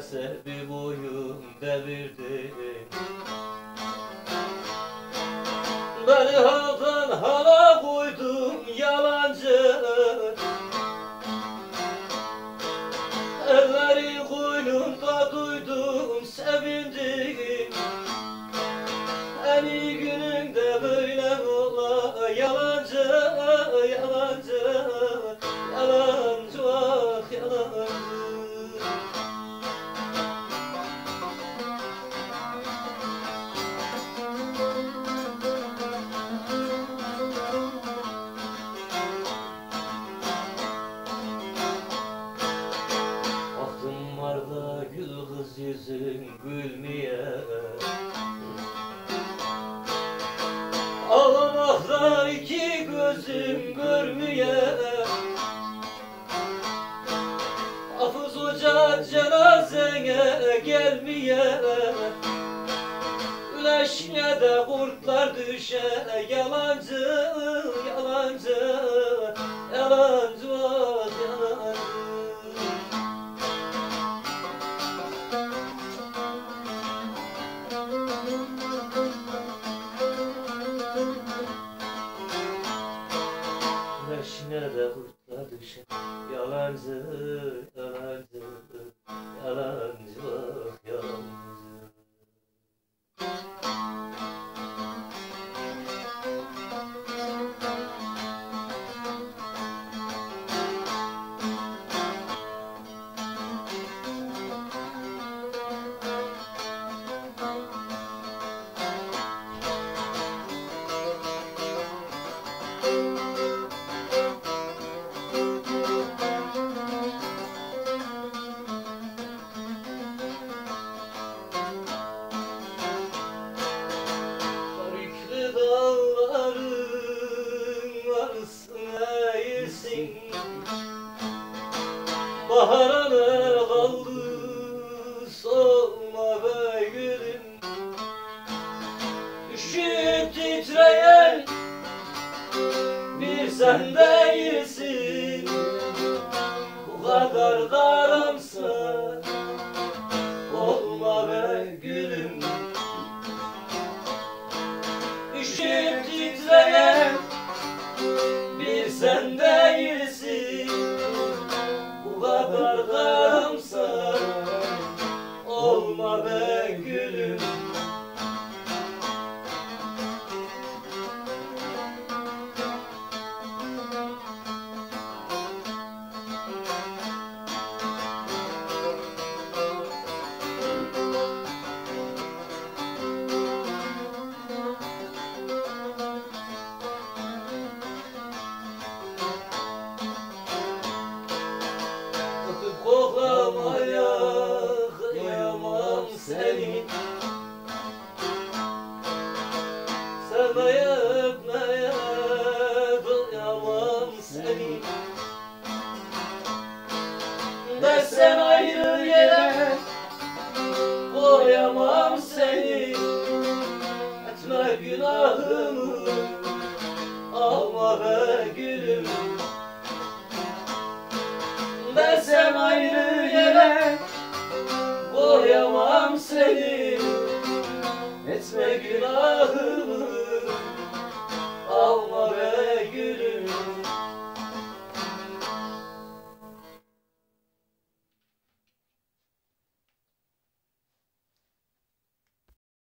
de sebi boyun devirdin Beni haldan hala koydun yalancı. Ellerin koynunda duydum sevindim. En iyi gününde böyle ola yalancı Yalancı, gülmeye Ağlamakta iki gözüm görmeye Hafız Hoca cenazene gelmeye Leşine de kurtlar düşe Yalancı, yalancı Yalancı, Leşine de kurtlar düşer Yalancı, yalancı Yalancı, Baharana kaldı solma be bir sen değilsin. Bu kadar karamsar good seni Sevmeye öpmeye kıyamam seni. Dersen ayrı yere seni. Etme günahımı alma gülüm. Desem ayrı